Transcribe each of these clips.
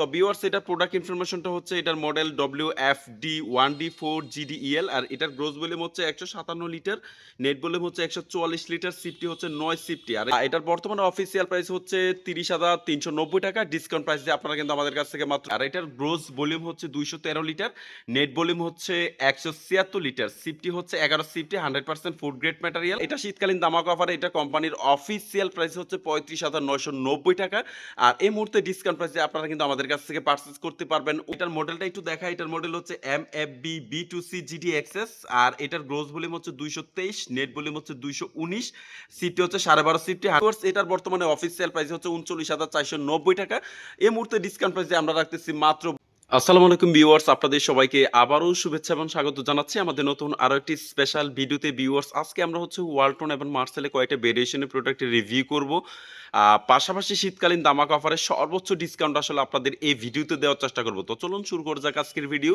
তো ভিউয়ার্স এটার প্রোডাক্ট ইনফরমেশনটা হচ্ছে এটার model W F D one D four G D E L আর এটার গ্রোস ভলিউম হচ্ছে একশো সাতান্ন লিটার নেট ভলিউম হচ্ছে একশো চুয়াল্লিশ লিটার সিফটি হচ্ছে নয় সিফটি আর এটার বর্তমানে অফিসিয়াল প্রাইস হচ্ছে তিরিশ হাজার তিনশো নব্বই টাকা ডিসকাউন্ট প্রাইস দিয়ে আপনারা কিন্তু আমাদের কাছ থেকে মাত্র, আর এটার গ্রোস ভলিউম হচ্ছে দুইশো তেরো লিটার নেট ভলিউম হচ্ছে একশো ছিয়াত্তর লিটার সিফটি হচ্ছে এগারো CFT hundred percent food grade material এটা শীতকালীন দামাক অফারে এটা কোম্পানির অফিসিয়াল প্রাইস হচ্ছে পঁয়ত্রিশ হাজার নয়শো নব্বই টাকা। আর এই মুহূর্তে ডিসকাউন্ট প্রাইসে আপনারা কিন্তু আমাদের কাছ থেকে পার্সেস করতে পারবেন। এটার মডেলটা একটু দেখা এটার মডেল হচ্ছে M F B B two C G D X S আর এটার গ্রোস ভলিউম হচ্ছে দুইশো তেইশ নেট ভলিউম হচ্ছে দুইশো উনিশ সিটি হচ্ছে সাড়ে বারো সিফটি এটার বর্তমানে অফিসিয়াল প্রাইস হচ্ছে উনচল্লিশ হাজার চারশো নব্বই টাকা। এই মুহূর্তে ডিসকাউন্ট প্রাইসে আমরা রাখতেছি মাত্র আসসালামু আলাইকুম ভিউয়ার্স, আপনাদের সবাইকে আবারও শুভেচ্ছা এবং স্বাগত জানাচ্ছি আমাদের নতুন আরও একটি স্পেশাল ভিডিওতে। ভিউয়ার্স, আজকে আমরা হচ্ছে ওয়ালটন এবং মার্সেলে কয়েকটা ভেরিয়েশনের প্রোডাক্টের রিভিউ করব। পাশাপাশি শীতকালীন দামাক অফারে সর্বোচ্চ ডিসকাউন্ট আসলে আপনাদের এই ভিডিওতে দেওয়ার চেষ্টা করব। তো চলুন শুরু করা যাক আজকের ভিডিও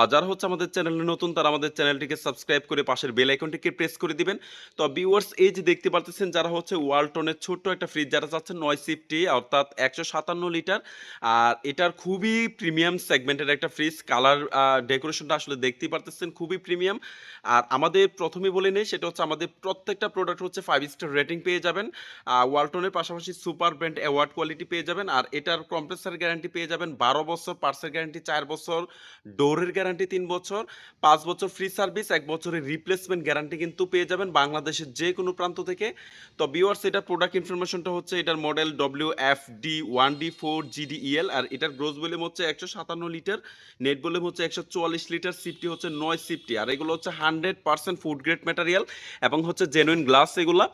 আর যারা হচ্ছে আমাদের চ্যানেলে নতুন, তারা আমাদের চ্যানেলটিকে সাবস্ক্রাইব করে পাশের বেল আইকনটিকে প্রেস করে দিবেন। তো ভিউয়ার্স, এই যে দেখতে পারতেছেন যারা হচ্ছে ওয়ালটনের ছোট্ট একটা ফ্রিজ যারা চাচ্ছেন, নয় সিফটি অর্থাৎ একশো সাতান্ন লিটার আর এটার খুবই প্রিমিয়াম সেগমেন্টের একটা ফ্রিজ কালার ডেকোরেশনটা আসলে দেখতেই পারতেছেন, খুবই প্রিমিয়াম আর আমাদের প্রথমে বলে নেই, সেটা হচ্ছে আমাদের প্রত্যেকটা প্রোডাক্ট হচ্ছে ফাইভ স্টার রেটিং পেয়ে যাবেন। ওয়ালটনের পাশাপাশি সুপার ব্র্যান্ড অ্যাওয়ার্ড কোয়ালিটি পেয়ে যাবেন। আর এটার কম্প্রেসার গ্যারান্টি পেয়ে যাবেন বারো বছর পার্সের গ্যারান্টি চার বছর ডোরের গ্যারান্টি তিন বছর, পাঁচ বছর ফ্রি সার্ভিস এক বছরের রিপ্লেসমেন্ট গ্যারান্টি কিন্তু পেয়ে যাবেন বাংলাদেশের যে কোনো প্রান্ত থেকে। তো বিওয়ার্স এটার প্রোডাক্ট ইনফরমেশনটা হচ্ছে এটার model W F D one D four G D E L আর এটার গ্রোস ভলিউম হচ্ছে একশো সাতান্ন লিটার নেট ভলিউম হচ্ছে একশো চুয়াল্লিশ লিটার সিফটি হচ্ছে নয় সিফটি আর এগুলো হচ্ছে hundred percent food grade material এবং হচ্ছে জেনুইন গ্লাস এগুলা।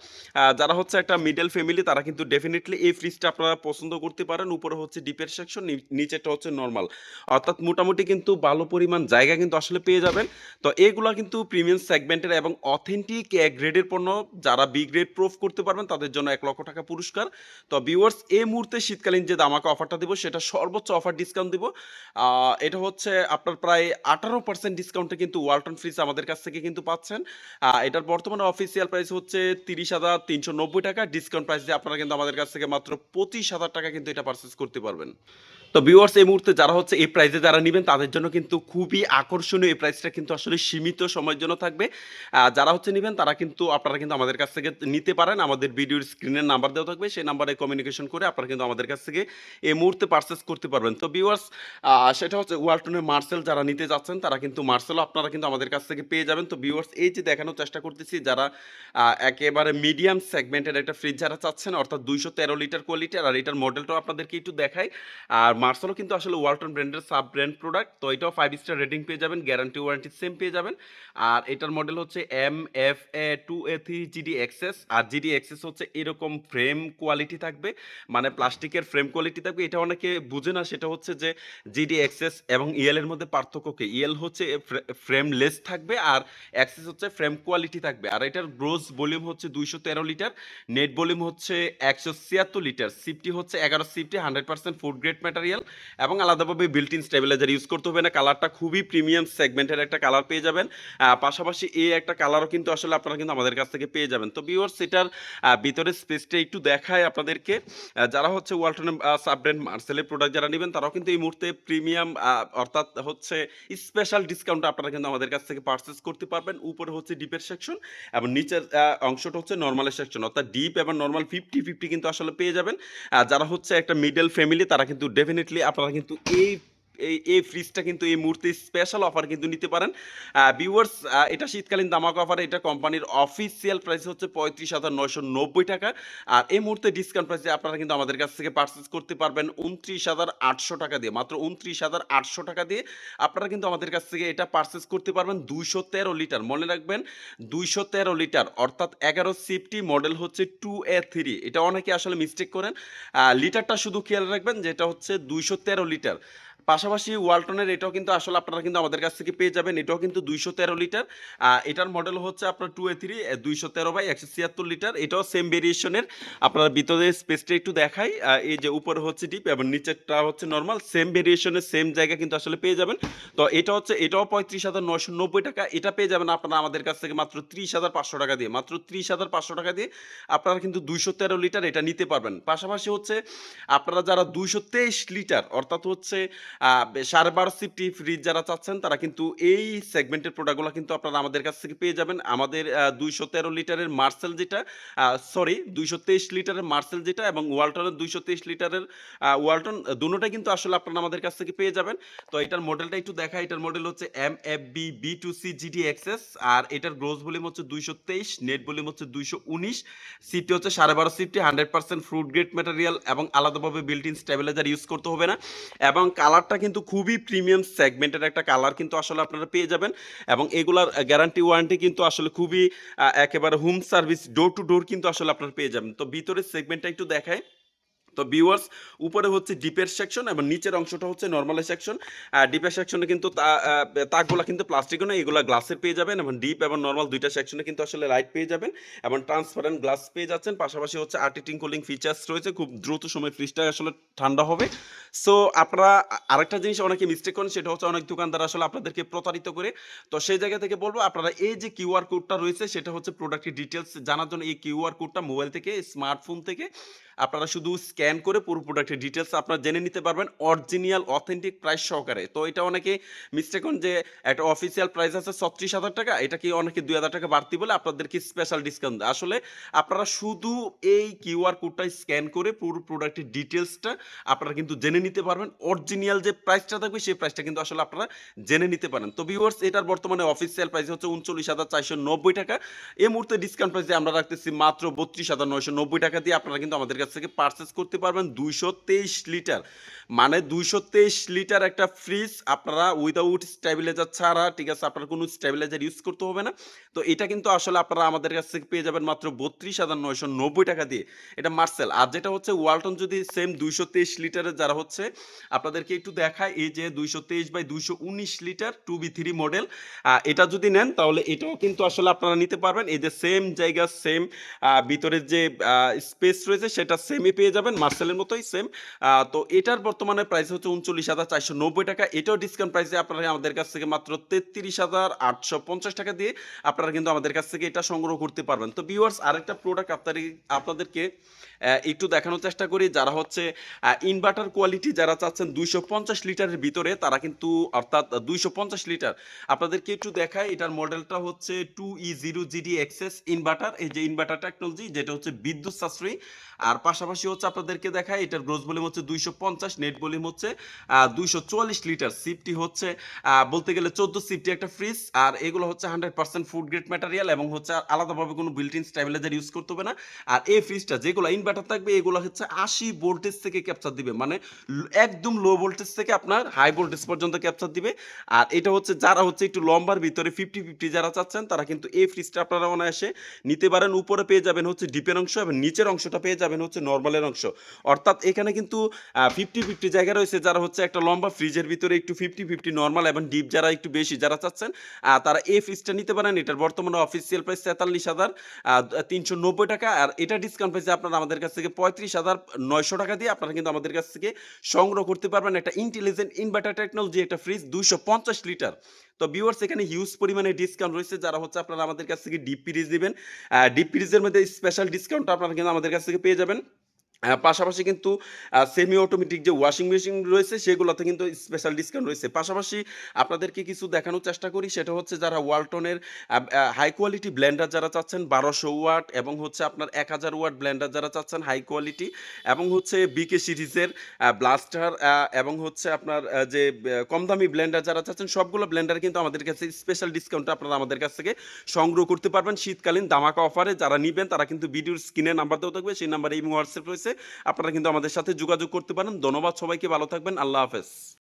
যারা হচ্ছে একটা মিডল ফ্যামিলি তারা কিন্তু ডেফিনেটলি এই ফ্রিজটা আপনারা পছন্দ করতে পারেন। উপরে হচ্ছে ডিপের সেকশন নিচেটা হচ্ছে নর্মাল অর্থাৎ মোটামুটি কিন্তু ভালো পরিমাণ জায়গা কিন্তু আসলে পেয়ে যাবেন। তো এগুলা কিন্তু প্রিমিয়াম সেগমেন্টের এবং অথেন্টিক গ্রেডের পণ্য, যারা বি গ্রেড প্রুফ করতে পারবেন, তাদের জন্য এক লক্ষ টাকা পুরস্কার। তো ভিউয়ার্স এই মুহূর্তে শীতকালীন যে দামাকে অফারটা দিব, সেটা সর্বোচ্চ অফার ডিসকাউন্ট দিব। এটা হচ্ছে আপনার প্রায় আঠারো পার্সেন্ট ডিসকাউন্টে কিন্তু ওয়ালটন ফ্রিজ আমাদের কাছ থেকে কিন্তু পাচ্ছেন। এটার বর্তমানে অফিসিয়াল প্রাইস হচ্ছে তিরিশ হাজার তিনশো নব্বই টাকা। ডিসকাউন্ট প্রাইস দিয়ে আপনারা কিন্তু আমাদের কাছ থেকে মাত্র পঁচিশ হাজার টাকা কিন্তু এটা পারচেস করতে পারবেন। তো ভিউয়ার্স এই মুহূর্তে যারা হচ্ছে এই প্রাইজে যারা নেবেন, তাদের জন্য কিন্তু খুবই আকর্ষণীয় এই প্রাইসটা কিন্তু আসলে সীমিত সময়ের জন্য থাকবে। যারা হচ্ছে নেবেন, তারা কিন্তু, আপনারা কিন্তু আমাদের কাছ থেকে নিতে পারেন। আমাদের ভিডিওর স্ক্রিনের নাম্বার দেওয়া থাকবে। সেই নাম্বারে কমিউনিকেশন করে আপনারা কিন্তু আমাদের কাছ থেকে এই মুহূর্তে পারচেস করতে পারবেন। তো ভিউয়ার্স সেটা হচ্ছে ওয়ালটনের মার্সেল যারা নিতে যাচ্ছেন, তারা কিন্তু মার্সেলও আপনারা কিন্তু আমাদের কাছ থেকে পেয়ে যাবেন। তো ভিউয়ার্স এই যে দেখানোর চেষ্টা করতেছি, যারা একেবারে মিডিয়াম সেগমেন্টের একটা ফ্রিজ যারা চাচ্ছেন, অর্থাৎ দুইশো তেরো লিটার কোয়ালিটি আর এটার মডেলটাও আপনাদেরকে একটু দেখায় আর মার্সেলও কিন্তু আসলে ওয়ালটন ব্র্যান্ডের সাব ব্র্যান্ড প্রোডাক্ট, তো এটাও ফাইভ স্টার রেটিং পেয়ে যাবেন গ্যারান্টি ওয়ারেন্টি সেম পেয়ে যাবেন। আর এটার মডেল হচ্ছে M F A two A three G D X S R GD access হচ্ছে এরকম ফ্রেম কোয়ালিটি থাকবে মানে প্লাস্টিকের ফ্রেম কোয়ালিটি থাকবে। এটা অনেকে বুঝে না, সেটা হচ্ছে যে জিডি এক্সেস এবং ইএল এর মধ্যে পার্থক্য কি ইএল হচ্ছে ফ্রেমলেস থাকবে, আর অ্যাক্সেস হচ্ছে ফ্রেম কোয়ালিটি থাকবে। আর এটার গ্রোস ভলিউম হচ্ছে দুইশো তেরো লিটার নেট ভলিউম হচ্ছে একশো ছিয়াত্তর লিটার সিফটি হচ্ছে এগারো CFT hundred percent food grade material এবং আলাদাভাবে বিল্ট ইন স্টেবিলাইজার ইউজ করতে হবে না। কালারটা খুবই প্রিমিয়াম সেগমেন্টের একটা কালার পেয়ে যাবেন। পাশাপাশি এই একটা কালারও কিন্তু আসলে আপনারা কিন্তু আমাদের কাছ থেকে পেয়ে যাবেন। তো ভিউয়ার্স এটার আহ, ভিতরের স্পেসটা একটু দেখায় আপনাদেরকে। যারা হচ্ছে ওয়ালটনের সাব ব্র্যান্ড মার্সেলের প্রোডাক্ট যারা নেবেন তারাও কিন্তু এই মুহূর্তে প্রিমিয়াম অর্থাৎ হচ্ছে স্পেশাল ডিসকাউন্ট আপনারা কিন্তু আমাদের কাছ থেকে পারচেস করতে পারবেন। উপরে হচ্ছে ডিপের সেকশন এবং নিচের অংশটা হচ্ছে নর্মালের সেকশন অর্থাৎ ডিপ এবং নর্মাল ফিফটি ফিফটি কিন্তু আসলে পেয়ে যাবেন। যারা হচ্ছে একটা মিডল ফ্যামিলি তারা কিন্তু ডেফিনেটলি আপনারা কিন্তু এই এই ফ্রিজটা কিন্তু এই মুহূর্তে স্পেশাল অফার কিন্তু নিতে পারেন। ভিউয়ার্স এটা শীতকালীন দামাক অফার এটা কোম্পানির অফিসিয়াল প্রাইস হচ্ছে পঁয়ত্রিশ হাজার নয়শো নব্বই টাকা। আর এই মুহূর্তে ডিসকাউন্ট প্রাইসে আপনারা কিন্তু আমাদের কাছ থেকে পারচেস করতে পারবেন উনত্রিশ হাজার আটশো টাকা দিয়ে। মাত্র উনত্রিশ হাজার আটশো টাকা দিয়ে আপনারা কিন্তু আমাদের কাছ থেকে এটা পারচেস করতে পারবেন দুইশো তেরো লিটার। মনে রাখবেন, দুইশো তেরো লিটার, অর্থাৎ এগারো সিফটি মডেল হচ্ছে টু এ থ্রি এটা অনেকে আসলে মিস্টেক করেন। লিটারটা শুধু খেয়াল রাখবেন, যেটা হচ্ছে দুইশো তেরো লিটার। পাশাপাশি ওয়ালটনের এটাও কিন্তু আসলে আপনারা কিন্তু আমাদের কাছ থেকে পেয়ে যাবেন। এটাও কিন্তু দুইশো তেরো লিটার। এটার মডেল হচ্ছে আপনার টু এ থ্রি দুইশো তেরো বাই একশো ছিয়াত্তর লিটার। এটাও সেম ভেরিয়েশনের আপনারা ভিতরে স্পেসটা একটু দেখাই। এই যে উপরে হচ্ছে ডিপ এবং নিচেরটা হচ্ছে নর্মাল সেম ভেরিয়েশনের সেম জায়গা কিন্তু আসলে পেয়ে যাবেন। তো এটা হচ্ছে, এটাও পঁয়ত্রিশ হাজার নয়শো নব্বই টাকা। এটা পেয়ে যাবেন আপনারা আমাদের কাছ থেকে মাত্র ত্রিশ হাজার পাঁচশো টাকা দিয়ে। মাত্র ত্রিশ হাজার পাঁচশো টাকা দিয়ে আপনারা কিন্তু দুইশো তেরো লিটার এটা নিতে পারবেন। পাশাপাশি হচ্ছে, আপনারা যারা দুইশো তেইশ লিটার, অর্থাৎ হচ্ছে বারো সিফটি ফ্রিজ যারা চাচ্ছেন, তারা কিন্তু এই সেগমেন্টের প্রোডাক্টগুলো কিন্তু আপনারা আমাদের কাছ থেকে পেয়ে যাবেন। আমাদের দুইশো তেরো লিটারের মার্সেল যেটা সরি দুইশো তেইশ লিটারের মার্সেল যেটা এবং ওয়ালটনের দুইশো তেইশ লিটারের ওয়ালটন দুটোটাই কিন্তু আসলে আপনারা আমাদের কাছ থেকে পেয়ে যাবেন। তো এটার মডেলটা একটু দেখা এটার মডেল হচ্ছে M F B B two C G D X S আর এটার গ্রোস ভলিউম হচ্ছে দুইশো তেইশ নেট ভলিউম হচ্ছে দুইশো উনিশ। সিফটি হচ্ছে সাড়ে বারো CFT hundred percent fruit grade material এবং আলাদাভাবে বিল্ট ইন স্টেবিলাইজার ইউজ করতে হবে না। এবং কালারটা কিন্তু খুবই প্রিমিয়াম সেগমেন্টের একটা কালার কিন্তু আসলে আপনারা পেয়ে যাবেন এবং এগুলার গ্যারান্টি ওয়ারেন্টি কিন্তু আসলে খুবই একেবারে home service door to door কিন্তু আসলে আপনারা পেয়ে যাবেন। তো ভিতরের সেগমেন্টটা একটু দেখায় তো ভিউয়ার্স উপরে হচ্ছে ডিপের সেকশন এবং নিচের অংশটা হচ্ছে নর্মালের সেকশন আর ডিপের সেকশনে কিন্তু তাকগুলা কিন্তু প্লাস্টিকও নয়, এগুলো গ্লাসের পেয়ে যাবেন এবং ডিপ এবং নর্মাল দুইটা সেকশনে কিন্তু আসলে লাইট পেয়ে যাবেন এবং ট্রান্সপারেন্ট গ্লাস পেয়ে যাচ্ছেন। পাশাপাশি হচ্ছে আর্টিটিং কুলিং ফিচার্স রয়েছে, খুব দ্রুত সময় ফ্রিজটা আসলে ঠান্ডা হবে। সো আপনারা আরেকটা জিনিস অনেকে মিস্টেক করেন, সেটা হচ্ছে অনেক দোকানদার আসলে আপনাদেরকে প্রতারিত করে। তো সেই জায়গা থেকে বলব, আপনারা এই যে কিউআর কোডটা রয়েছে, সেটা হচ্ছে প্রোডাক্টের ডিটেলস জানার জন্য এই কিউআর কোডটা মোবাইল থেকে স্মার্টফোন থেকে আপনারা শুধু স্ক্যান করে পুরো প্রোডাক্টের ডিটেলস আপনারা জেনে নিতে পারবেন অরিজিনাল অথেন্টিক প্রাইস সহকারে। তো এটা অনেকে মিস্টেক যে একটা অফিসিয়াল প্রাইস আছে ছত্রিশ হাজার টাকা, এটা কি অনেকে দুই হাজার টাকা বাড়তি বলে আপনাদেরকে স্পেশাল ডিসকাউন্ট দেয়। আসলে আপনারা শুধু এই কিউআর কোডটা স্ক্যান করে পুরো প্রোডাক্টের ডিটেলসটা আপনারা কিন্তু জেনে নিতে পারবেন। অরিজিনাল যে প্রাইসটা থাকবে, সেই প্রাইসটা কিন্তু আসলে আপনারা জেনে নিতে পারেন। তো ভিউয়ার্স এটার বর্তমানে অফিসিয়াল প্রাইস হচ্ছে উনচল্লিশ হাজার চারশো নব্বই টাকা। এই মুহূর্তে ডিসকাউন্ট প্রাইসে আমরা রাখতেছি মাত্র বত্রিশ হাজার নয়শো নব্বই টাকা দিয়ে আপনারা কিন্তু আমাদের কাছ থেকে পারচেস করতে পারবেন দুইশো তেইশ লিটার। মানে দুইশো তেইশ লিটার একটা ফ্রিজ আপনারা উইদাউট স্টেবিলাইজার ছাড়া, ঠিক আছে, আপনার কোনো স্টেবিলাইজার ইউজ করতে হবে না। তো এটা কিন্তু আসলে আপনারা আমাদের কাছ থেকে পেয়ে যাবেন মাত্র বত্রিশ হাজার টাকা দিয়ে। এটা মার্সেল আর যেটা হচ্ছে ওয়ালটন যদি সেম দুইশো তেইশ লিটারের যারা হচ্ছে, আপনাদেরকে একটু দেখায় এই যে দুইশো তেইশ বাই দুইশো উনিশ litre two B three model এটা যদি নেন তাহলে এটাও কিন্তু আসলে আপনারা নিতে পারবেন। এই যে সেম জায়গা সেম ভিতরের যে স্পেস রয়েছে সেটা সেমই পেয়ে যাবেন, মার্সেলের মতোই সেম তো এটার বর্তমানে প্রাইস হচ্ছে উনচল্লিশ হাজার চারশো নব্বই টাকা। এটাও ডিসকাউন্ট প্রাইসে আপনারা আমাদের কাছ থেকে মাত্র তেত্রিশ হাজার আটশো পঞ্চাশ টাকা দিয়ে আপনারা কিন্তু আমাদের কাছ থেকে এটা সংগ্রহ করতে পারবেন। তো ভিউয়ার্স আরেকটা প্রোডাক্ট আপনার আপনাদেরকে একটু দেখানোর চেষ্টা করি, যারা হচ্ছে ইনভার্টার কোয়ালিটি যারা চাচ্ছেন দুইশো পঞ্চাশ লিটারের ভিতরে, তারা কিন্তু অর্থাৎ দুইশো পঞ্চাশ লিটার। আপনাদেরকে একটু দেখায় এটার মডেলটা হচ্ছে two E zero G D X S inverter এই যে ইনভার্টার টেকনোলজি যেটা হচ্ছে বিদ্যুৎ সাশ্রয়ী। আর পাশাপাশি হচ্ছে আপনাদেরকে দেখায় এটার গ্রোস ভলিউম হচ্ছে দুইশো পঞ্চাশ নেট ভলিউম হচ্ছে দুইশো চুয়াল্লিশ লিটার সিফটি হচ্ছে বলতে গেলে চোদ্দ সিফটি একটা ফ্রিজ আর এগুলো হচ্ছে hundred percent food grade material এবং হচ্ছে আলাদাভাবে কোনো বিল্ট ইন স্টেবিলাইজার ইউজ করতে হবে না। আর এই ফ্রিজটা যেগুলো ইনভার্টার থাকবে, এগুলো হচ্ছে আশি ভোল্টেজ থেকে ক্যাপচার দিবে মানে একদম লো ভোল্টেজ থেকে আপনার হাই ভোল্টেজ পর্যন্ত ক্যাপচার দিবে। আর এটা হচ্ছে যারা হচ্ছে একটু লম্বার ভিতরে ফিফটি ফিফটি যারা চাচ্ছেন, তারা কিন্তু এই ফ্রিজটা আপনারা অনায়াসে নিতে পারেন। উপরে পেয়ে যাবেন হচ্ছে ডিপের অংশ এবং নিচের অংশটা পেয়ে যাবেন নর্মালের অংশ। অর্থাৎ এখানে কিন্তু ফিফটি ফিফটি জায়গা রয়েছে যারা হচ্ছে একটা লম্বা ফ্রিজের ভিতরে একটু ফিফটি ফিফটি নর্মাল এবং ডিপ যারা একটু বেশি যারা চাচ্ছেন তারা এই ফ্রিজটা নিতে পারেন। এটার বর্তমানে অফিসিয়াল প্রাইস তেতাল্লিশ হাজার তিনশো নব্বই টাকা। আর এটা ডিসকাউন্ট প্রাইসে আপনারা আমাদের কাছ থেকে পঁয়ত্রিশ হাজার নয়শো টাকা দিয়ে আপনারা কিন্তু আমাদের কাছ থেকে সংগ্রহ করতে পারবেন। একটা ইন্টেলিজেন্ট ইনভার্টার টেকনোলজি একটা ফ্রিজ দুইশো পঞ্চাশ লিটার তো ভিউয়ার্স এখানে হিউজ পরিমাণে ডিসকাউন্ট রয়েছে। যারা হচ্ছে আপনারা আমাদের কাছ থেকে ডিপ ফ্রিজ দিবেন ডিপ ফ্রিজের মধ্যে স্পেশাল ডিসকাউন্ট আপনারা কিন্তু আমাদের কাছ থেকে পেয়ে যাবেন। পাশাপাশি কিন্তু সেমি অটোমেটিক যে ওয়াশিং মেশিন রয়েছে, সেগুলোতে কিন্তু স্পেশাল ডিসকাউন্ট রয়েছে। পাশাপাশি আপনাদেরকে কিছু দেখানোর চেষ্টা করি, সেটা হচ্ছে যারা ওয়ালটনের হাই কোয়ালিটি ব্লেন্ডার যারা চাচ্ছেন, বারোশো ওয়াট এবং হচ্ছে আপনার এক হাজার ওয়াট ব্লেন্ডার যারা চাচ্ছেন হাই কোয়ালিটি এবং হচ্ছে বিকে সিরিজের ব্লাস্টার এবং হচ্ছে আপনার যে কম দামি যারা চাচ্ছেন, সবগুলো ব্লেন্ডার কিন্তু আমাদের কাছে স্পেশাল ডিসকাউন্ট আপনারা আমাদের কাছ থেকে সংগ্রহ করতে পারবেন। শীতকালীন দামাকা অফারে যারা নিবেন, তারা কিন্তু ভিডিওর স্ক্রিনে নাম্বার দেওয়া থাকবে, সেই নাম্বারে এই হোয়াটসঅ্যাপ রয়েছে। আপনারা কিন্তু আমাদের সাথে যোগাযোগ করতে পারেন। ধন্যবাদ সবাইকে ভালো থাকবেন। আল্লাহ হাফেজ।